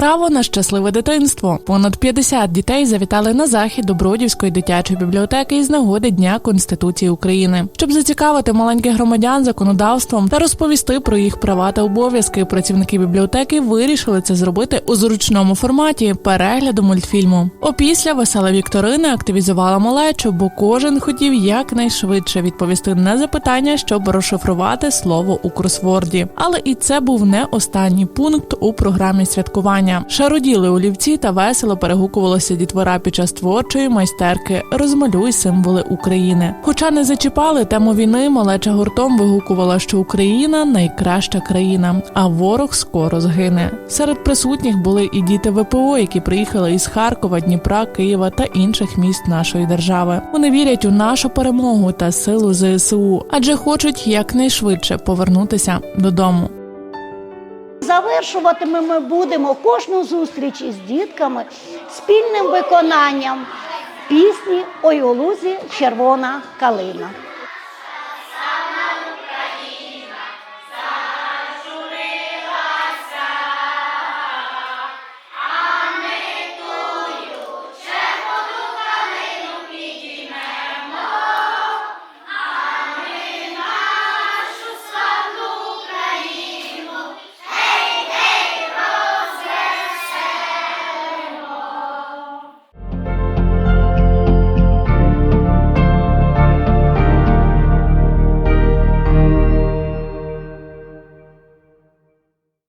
право на щасливе дитинство. Понад 50 дітей завітали на захід до Бродівської дитячої бібліотеки із нагоди Дня Конституції України, щоб зацікавити маленьких громадян законодавством та розповісти про їх права та обов'язки. Працівники бібліотеки вирішили це зробити у зручному форматі перегляду мультфільму. Опісля весела вікторина активізувала малечу, бо кожен хотів якнайшвидше відповісти на запитання, щоб розшифрувати слово у кросворді. Але і це був не останній пункт у програмі святкування. Шароділи олівці та весело перегукувалося дітвора під час творчої майстерки Розмалюй символи України. Хоча не зачіпали тему війни, малеча гуртом вигукувала, що Україна найкраща країна, а ворог скоро згине. Серед присутніх були і діти ВПО, які приїхали із Харкова, Дніпра, Києва та інших міст нашої держави. Вони вірять у нашу перемогу та силу ЗСУ, адже хочуть якнайшвидше повернутися додому. Завершувати ми, ми будемо кожну зустріч із дітками спільним виконанням пісні «Ой у лузі червона калина.